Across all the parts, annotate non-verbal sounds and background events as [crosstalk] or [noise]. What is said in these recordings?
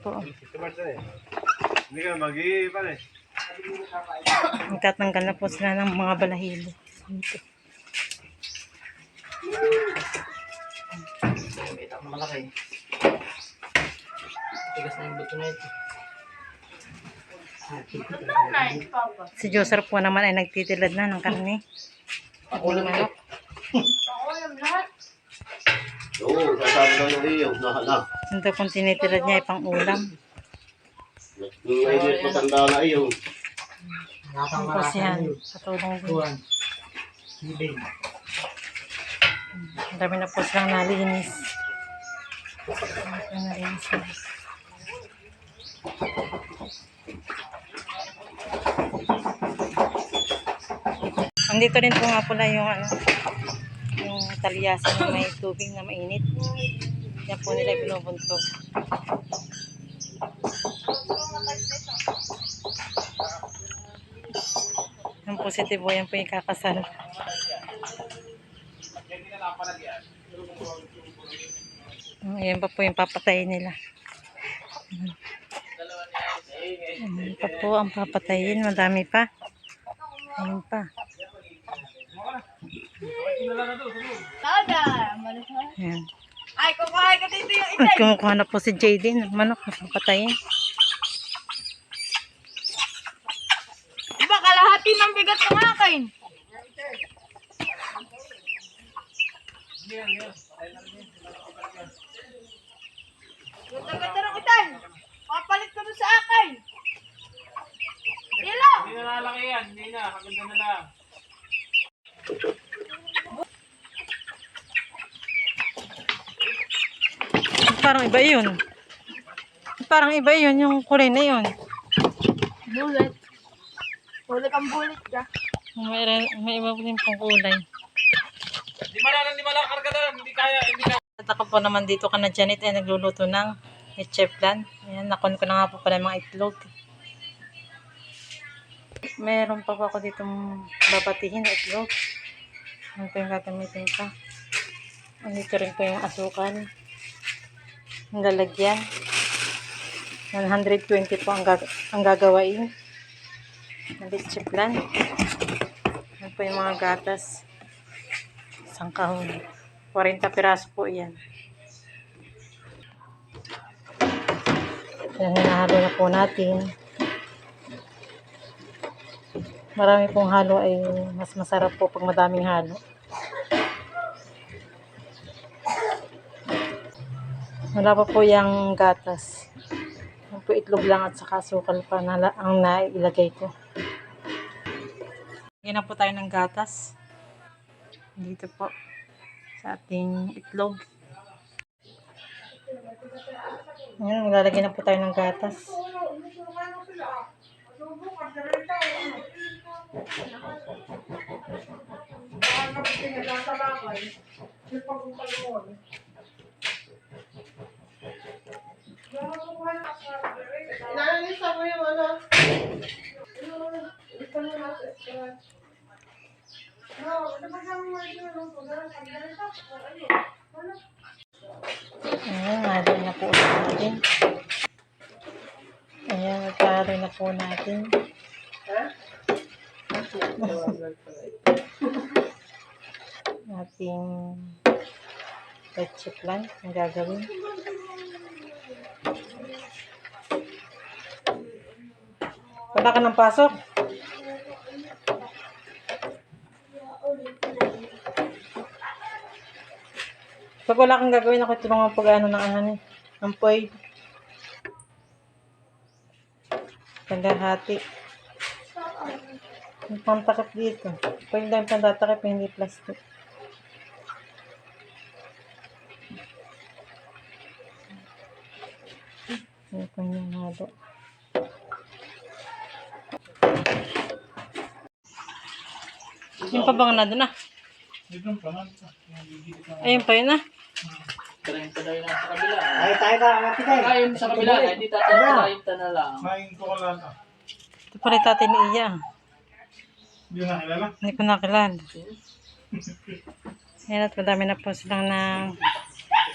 po. Hindi ka mag-iipan eh. Magtatanggal na po sila ng mga balahilo. Dito. Malaki. Tigas na yung buto na ito. Si Joser po naman ay nagtitilad na ng karne. Pakulam ito. Oo, sasabi daw yung iyo. Nahala. Ito pong tinitilad niya ay pang ulam. Yung ngayon matanda na iyo. Nakakang Tapos yan, katulong. Sibig. Ang dami na po silang nalinis. Ang nalinis na. Andito rin po nga pala yung ano, yung talyasan na may tubig na mainit. Yan po nila binubuntog. Positive po, yan po yung kakasal. Ayan pa po yung papatayin nila. Ayan pa po ang papatayin. Madami pa. Ayan pa. Tada! Malis ha? Ayan. Ay, kukuhay ka dito yung At kumukuha na po si Jaden ng manok na papatayin. Iba kalahati ng bigat ng akin. Ganda-ganda ng itan. Papalit ka doon sa akin. Ilo! Hindi na lalaki yan. Hindi na. Kaganda na lang. Parang iba yun. Parang iba yun, yung kulay na yun. Bullet. Bullet ang bullet ka. May, may iba din pong kulay. Hindi malalang, hindi malalang karga na. Hindi kaya, hindi kaya. At ako po naman dito ka na Janet ay nagluluto ng cheflan. Ayan, nakon ko na nga po pala mga itlog. Meron pa po ako dito babatihin na itlog. Ano po yung gagamitin pa. Andito rin po yung asukal. Ang lalagyan. 120 po ang, gag ang gagawain. Ng cheflan. Ano po yung mga gatas. Isang kahon. 40 piraso po yan. Yan, hinahalo na po natin. Marami pong halo ay mas masarap po pag madaming halo. Wala pa po yung gatas. Yan po itlog lang at saka sukal pa na, ang nailagay ko. Lagyan na po tayo ng gatas. Dito po sa ating itlog. Ngayon, maglalagay na po tayo ng gatas. Ayan, halo na po natin. Ayan, nagkahalo na po natin. ating ketchup lang ang gagawin. Wala ka ng pasok? Pag wala kang gagawin, ako tulungan pag ano ng ano eh. Ang poy. Paghahati. Yung pantakip dito. Pwede lang pantatakip, hindi plastic. Yung kanyang Yung pa bang na doon ah. Ayun pa yun ah. Tarayin pa tayo lang sa kabila. Ay, tayo na, mati tayo. Ayun sa kabila, hindi tatarayin ta na lang. Main ko na lang. Ito pala yung tatay ni Iya. Hindi ko nakilala? Hindi ko nakilala. Ayan at madami na po silang na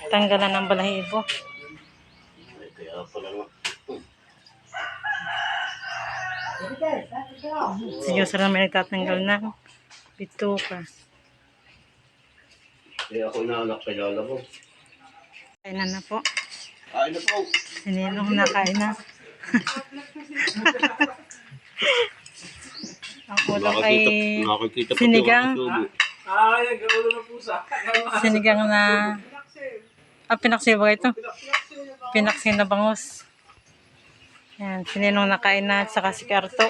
tanggalan ng balahibo. Kaya pala naman. Seryoso naman nagtatanggal na ng bituka. Kaya ako inaanak kay Lola mo. Kain na na po. Kain na po. Si Ninong nakain na. [laughs] Ang ulam ay nakakita pa sinigang. Ay, ang ulo ng pusa. sinigang na ah, pinaksiw ba ito? Pinaksiw na bangus. Yan, si Ninong nakain na saka si Karto.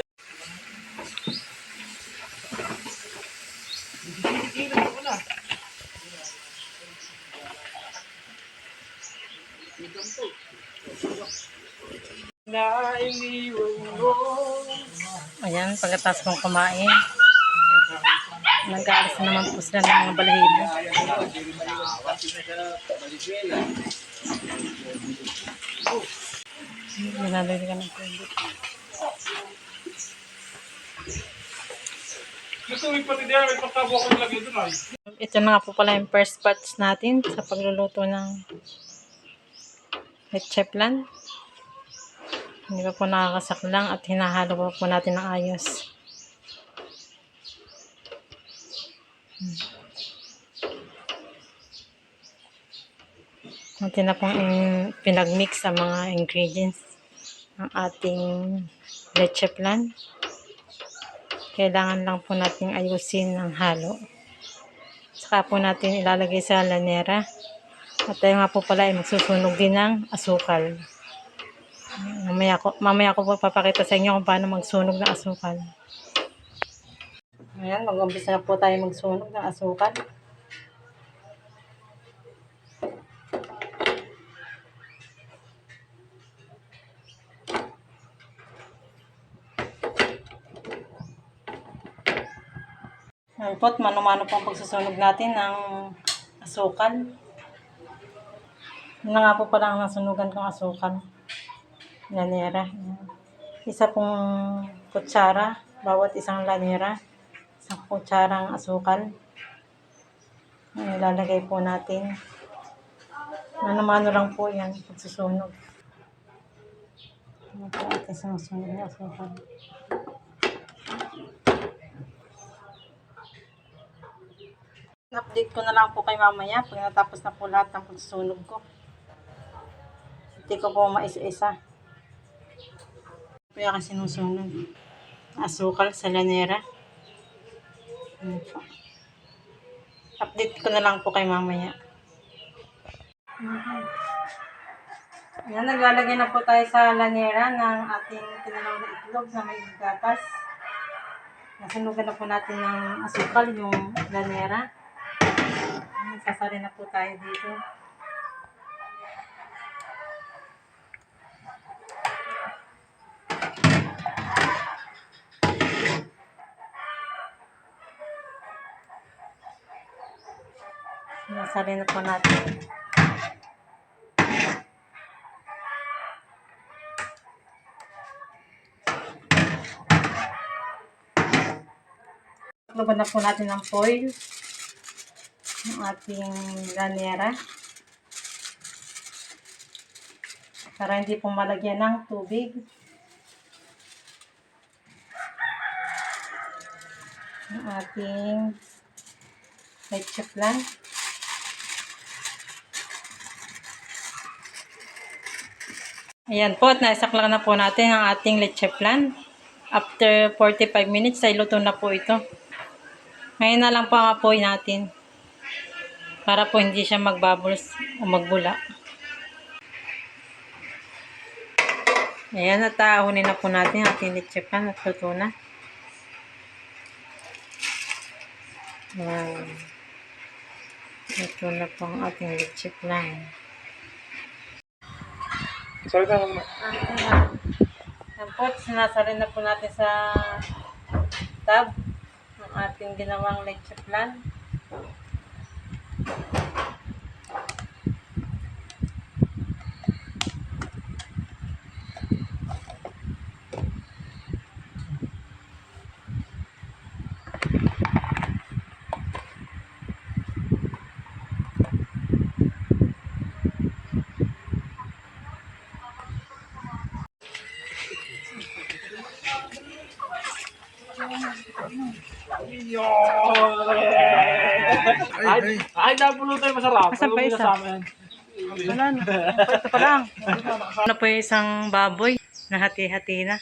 Ayan, pagkatapos kong kumain. Nag-aalis na naman po sila ng mga balahibo. Ginaloy ka ng ay. Ito na nga po pala yung first batch natin sa pagluluto ng leche plan. Hindi pa po nakakasaklang at hinahalo pa po natin ng ayos. Hmm. Natin na pong in- pinagmix ang mga ingredients ng ating leche plan. Kailangan lang po natin ayusin ng halo. Saka po natin ilalagay sa lanera. At tayo nga po pala ay magsusunog din ng asukal. Mamaya ko, mamaya ko po papakita sa inyo kung paano magsunog ng asukal. Ayan, mag-umpisa na po tayo magsunog ng asukal. Ayan po, mano-mano po ang pagsusunog natin ng asukal. Nga po pala ang nasunugan kong asukal. Lanera. Isa pong kutsara, bawat isang lanera. Isang kutsarang asukal. Ayan, ilalagay po natin. Mano-mano lang po yan, pagsusunog. Ano po ating sinusunog na asukal. update ko na lang po kay mamaya pag natapos na po lahat ng pagsusunog ko. Hindi ko po maisa-isa. Kaya kasi sinusunog. Asukal sa lanera. Ano. Update ko na lang po kay mamaya. Okay. Yan, naglalagay na po tayo sa lanera ng ating tinalaw na itlog na may gatas. Nasunugan na po natin ng asukal yung lanera. Sasali na po tayo dito. Sasali na po natin. Laban na po natin ng foil ng ating lanera para hindi po malagyan ng tubig. Ang ating leche plan. Ayan po, at naisaklang na po natin ang ating leche plan. After 45 minutes, ay luto na po ito. Ngayon na lang po ang apoy natin para po hindi siya magbubbles o magbula. Ayan, at ahunin na po natin ang ating leche pan at luto na. Wow. Ito na po ang ating leche plan. Salita mo na. Yan po, sinasalin na po natin sa tab ang ating ginawang leche plan. Pulutan masarap. Asan pa isa? Wala na. Ito pa lang. Ano po yung isang baboy na hati-hati na.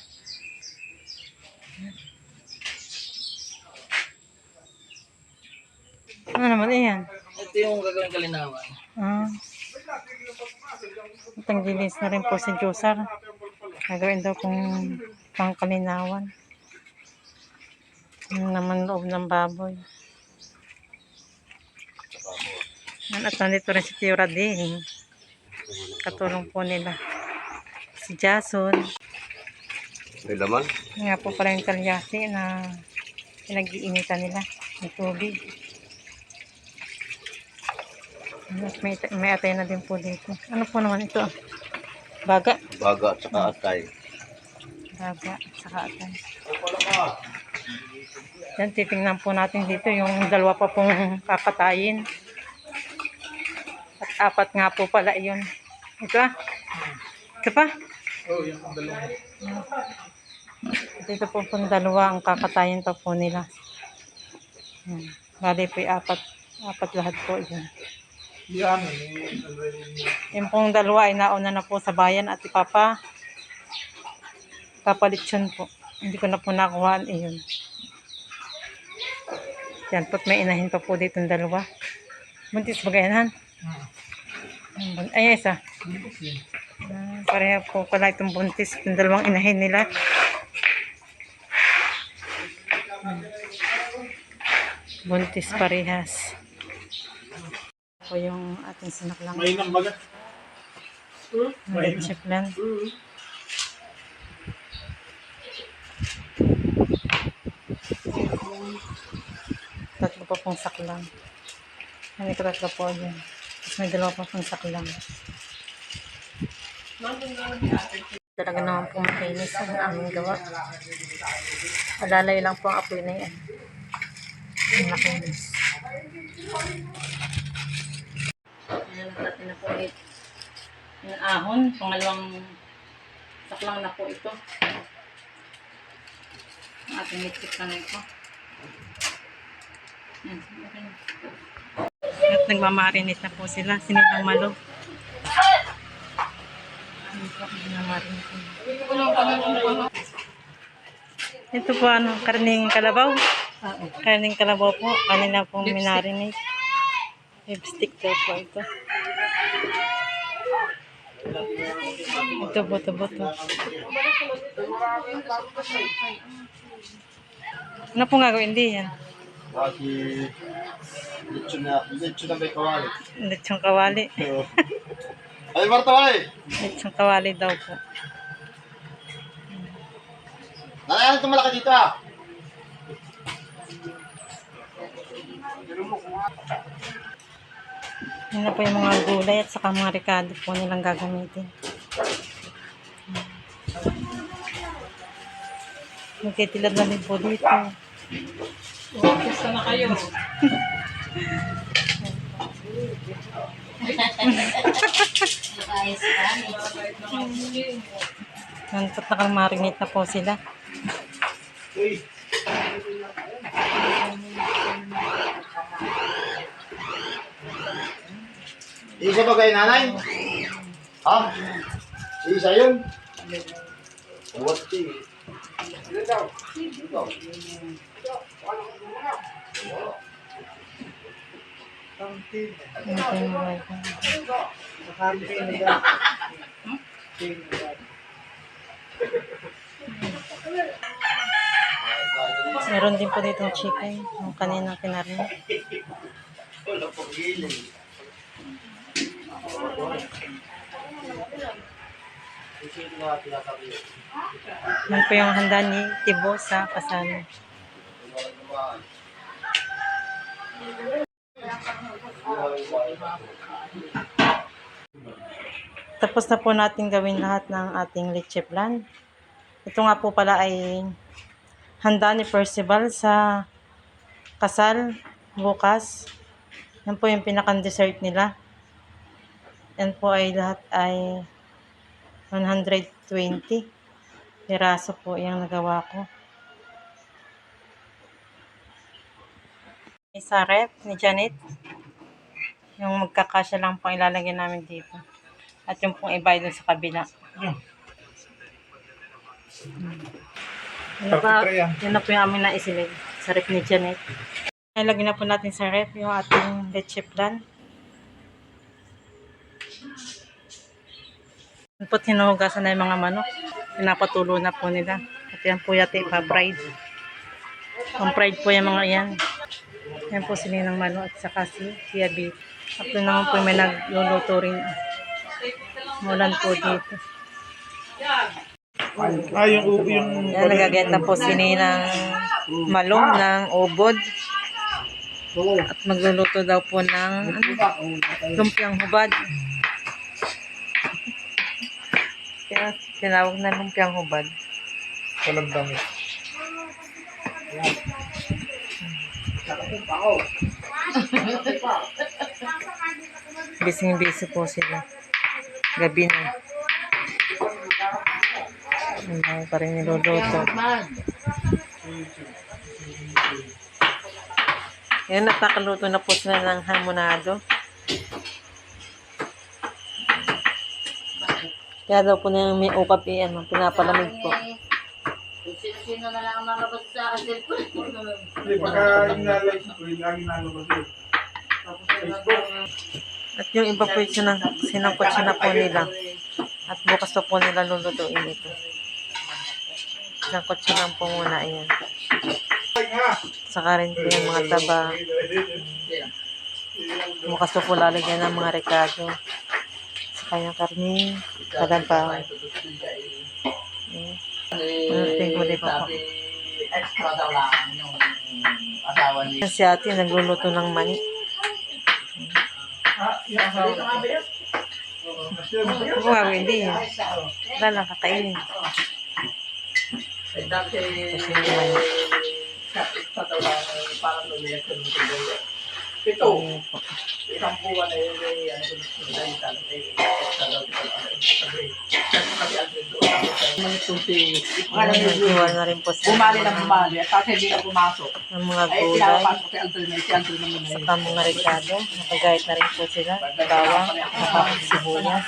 Ano naman yan? Ito yung gagawin kalinawan. Ah. Itang gilis na rin po si Josar. Nagawin daw kung pangkalinawan. Ano naman loob ng baboy. Yan, At nandito rin si Tio Radin. Katulong po nila. Si Jason. May laman. Nga po pala yung kalyasi na pinag-iinitan nila ng tubig. At may, may atay na din po dito. Ano po naman ito? Baga. Baga at saka atay. Baga. Saka atay. Yan, titingnan po natin dito yung dalawa pa pong papatayin. At apat nga po pala yun. Ito ah. Ito pa. Oh, yung dalawa. Dito po pong dalawa ang kakatayin pa po nila. Hmm. Bali po yung apat. Apat lahat po yun. Yan, eh. Yung pong dalawa ay nauna na po sa bayan at ipapa papalitsyon po. Hindi ko na po nakuhaan eh yun. Yan po't may inahin pa po dito ng dalawa. Buntis ba ganyan? Hmm. Ay, isa. Ah, pareha po pala itong buntis. Itong dalawang inahin nila. Buntis parehas. Po yung ating sinaklang. May nang baga. May chip lang. Tatlo pa pong saklang. Ano ko tatlo po yun. May dalawa pa pong saklang. Talaga naman po makinis ang aming gawa. Alalay lang po ang apoy na yan. Ang nakinis. Ayan, na po. Yung ahon, pangalawang saklang na po ito. Ang ating litip na ito. Yan, okay na. At nagmamarinate na po sila. Sinilang malo. Po. Ito po ano, karning kalabaw. Karning kalabaw po. Kanina pong minarinate. Lipstick daw po ito. Ito, buto, buto. Ano pong gagawin din yan? Kasi lechon na, lechon na may kawali. Lechong kawali. [laughs] Ay, Marta, wala Lechong kawali daw po. Nalayan ito malaki dito ah. Yan na po yung mga gulay at saka mga ricado po nilang gagamitin. Magtitilad na din po dito. Sana kayo. Yan po't nakamarinate na po sila. Isa ba kayo nanay? Ha? Isa yun? What yung mga Meron din po dito chicken. Yung kaninang kinarin. Wala po giling. Yan po yung handa ni Tibo sa kasal. Tapos na po natin gawin lahat ng ating leche plan. Ito nga po pala ay handa ni Percival sa kasal bukas. Yan po yung pinakang dessert nila. Yan po ay lahat ay 120 piraso po yung nagawa ko. May sa rep ni Janet. Yung magkakasya lang pong ilalagay namin dito. At yung pong iba dun sa kabila. Hmm. Yan na, na po yung amin na isilid sa rep ni Janet. Ilagay na po natin sa rep yung ating leche plan. Yan po tinuhugasan na yung mga manok. Pinapatulo na po nila. At yan po yate pa-fried. Pang-fried po yung mga yan. Yan po si Ninang Mano at saka si Tia B. At doon naman po may nagluluto rin. Mulan po dito. Ah, yung, yung, Yan, nagagenta po si Ninang Malong ng ubod. At magluluto daw po ng ano, lumpiang hubad. Kaya tinawag na lumpiang hubad. walang damit. Bising-busy po sila. Gabi na. Ang dami pa rin niluluto. Yan, nakakaluto na po sila ng hamonado. Kaya daw po na yung may ukap eh, ano, pinapalamig po. Sino na lang ang malabas sa cellphone. Hindi, pagka yung nalay, yung lagi nalabas yun. At yung iba po yung sinang, sinangkot siya na po nila. At bukas pa po nila lulutuin ito. Sinangkot siya lang po muna, ayan. Saka rin po yung mga taba. Bukas pa po lalagyan ng mga rekado. Saka yung karne, kalabaw. Ayan. Ating huli pa po. extra daw lang yung asawa ni... Si ate nagluluto ng mani. Ah, yung asawa. Ako nga, hindi. Wala lang, kakainin. Eh, dati, extra daw lang parang lumiyak yung mga Ito, Ayan po. isang buwan na yun, eh, ano, dahil talaga, eh, extra daw ito, ano, sabi, kasi ang doon ako sa mga tunti, Naghiwal na rin po sa bumali na bumali, at kasi hindi na pumasok. ng mga Ay, gulay. pinapasok kay Aldrin, eh, si Aldrin naman eh. Saka mga rekado. Nakagayat na rin po sila. Bawang, saka sibuyas.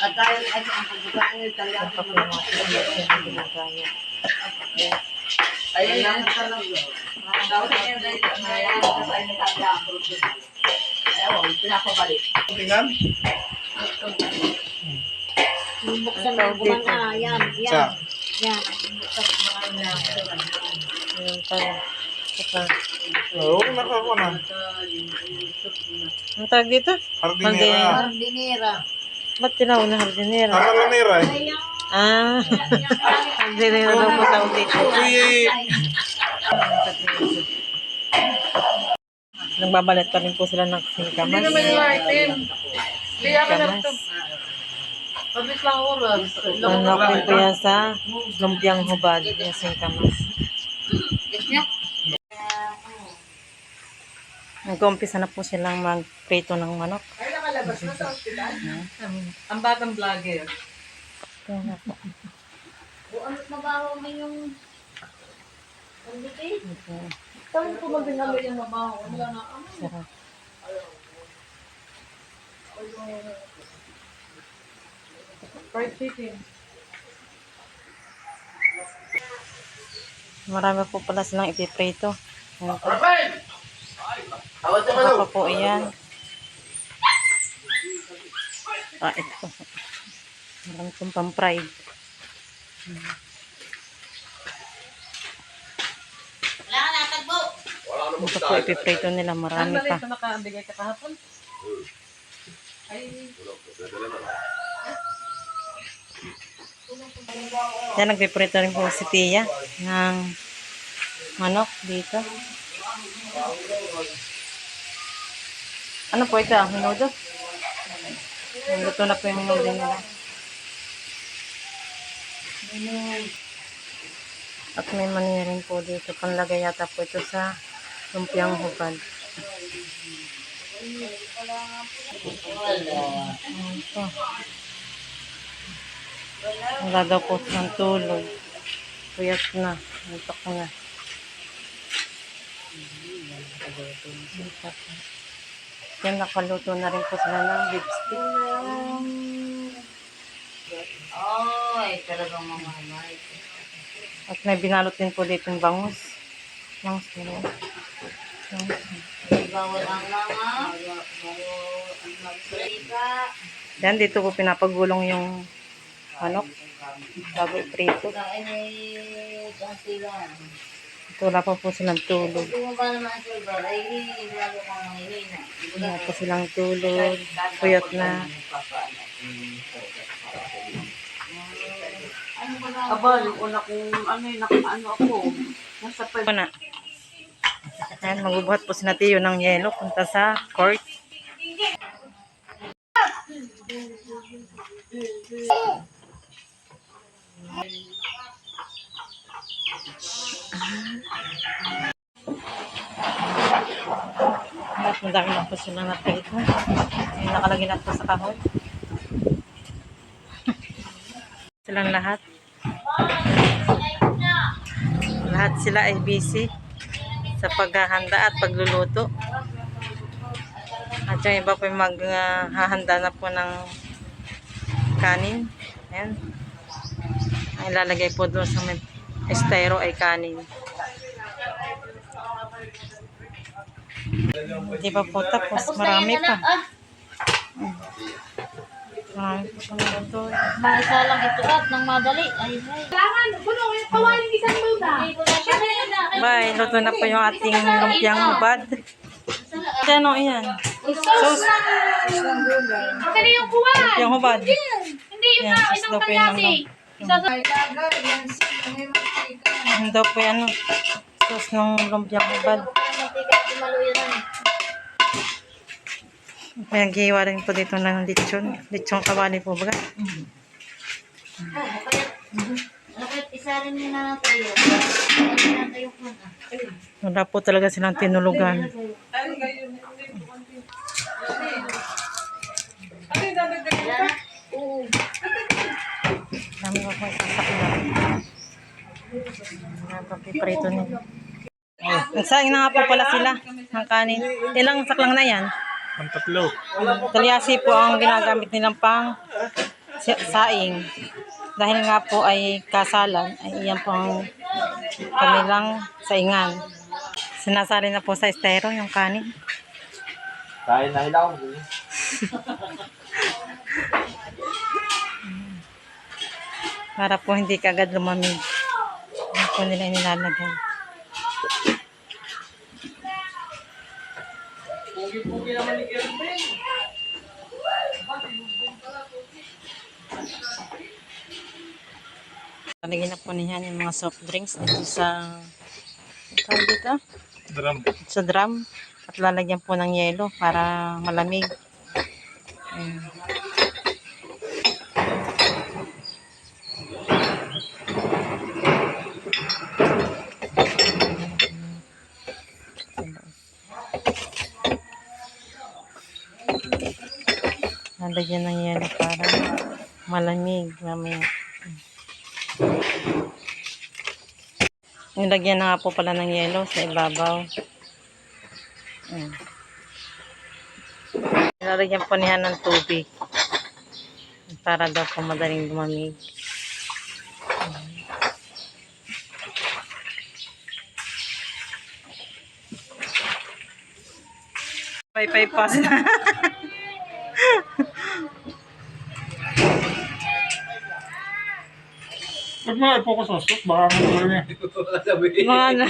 At dahil ay ang pagkakaan talaga. Po yung mga sibuyas na ginagayat. Ay, ang talaga. Sa na kasi ay nagkaka-approve din. Ayaw, pinapabalik. Tingnan? Buksan Ikaw mo gumana. Yan, yan. Sa? Yan. Ayan pa. Saka, Oo, nakakuha na. ang tawag dito? Hardinera. Hardinera. Ba't tinawag na hardinera? Nakalanera eh. Ah, hardinera daw po tawag dito. Nagbabalat pa rin po sila ng singkamas. Hindi naman yung item. Singkamas. Panokin po yan sa lumpiang hubad. Yung singkamas. Nag-umpisa na po silang mag-prito ng manok. Ang batang vlogger. Kaya na po. O ano mabaho mo yung... Ang dito Ito, Saan ko magbinalo yung mabaho? Wala na. sarap. Marami po pala silang ipiprito. Ayan po. Saka pa po yan. Ah, ito. Marami pong pang-fried. Wala ka natagbo. Ito po ipiprito nila. Marami pa. nakabigay ka kahapon? Yan, nagpiprito rin po si Tia ng manok dito. Ano po ito? Minudo? Luto na po yung minudo nila. At may mani rin po dito. Panlagay yata po ito sa lumpiang hubad. Po. Wala daw po ng tulog. Puyat na. Antok na. Yan, nakaluto na rin po sila ng beef stick. Ay, talagang mamamay. At may binalot din po dito yung bangus. Bangus nila. Bangus. Bawal ang mga. Bawal ang magsalita. Yan, dito po pinapagulong yung manok. Bago iprito. Ito wala pa po silang tulog. Wala pa silang tulog. Puyat na. Ano ba na? Aba, yung una kong ano, yung nakaano ako. Nasa pa Ito na. Ayan, magbubuhat po si Natiyo ng yelo punta sa court. At madami na po sila naprito. Yung nakalagay na sa kahon. [laughs] Silang lahat. Lahat sila ay busy sa paghahanda at pagluluto. At yung iba po maghahanda na po ng kanin. Ayan. Ang ilalagay po doon sa may estero ay kanin. Di ba po tapos? Marami pa. Marami pa po nito. Maisa lang ito at nang madali. Ay, ay. Kailangan, puno yung kawaling isang luda. Hindi ko na siya na yun na. Bye, luto na po yung ating lumpiang hubad. Ano yan? Sauce. Kasi na yung kuwan. Lumpiang hubad. Hindi yung na, sauce isang yung kalasi. Ano daw po yan? ano? Sauce ng lumpiang hubad. Mantika at maluyan na. May naghihiwa rin po dito ng lechon. Lechon kawali po? Ano kung Wala po talaga silang tinulugan. Dami ko po sasakyan. Napapiprito nila. Nagsaing na nga po pala sila ng kanin. Ilang saklang na yan? Ang tatlo. Talyasi po ang ginagamit nilang pang saing. Dahil nga po ay kasalan, ay iyan po ang kanilang saingan. Sinasali na po sa estero yung kanin. Kain na hilaw. [laughs] Para po hindi kagad lumamig. Yan po nila inilalagay. Lalagyan na po niyan yung mga soft drinks dito sa tawag dito? Drum. sa drum at lalagyan po ng yelo para malamig. Ayan. Lalagyan ng yelo para malamig mamaya. Nilagyan na nga po pala ng yelo sa ibabaw. Ayan. Nilalagyan po niya ng tubig. Para daw po madaling lumamig. Ayan. Pay-pay [laughs] Huwag mo i-focus sa soup. Baka mo niya. Mga na.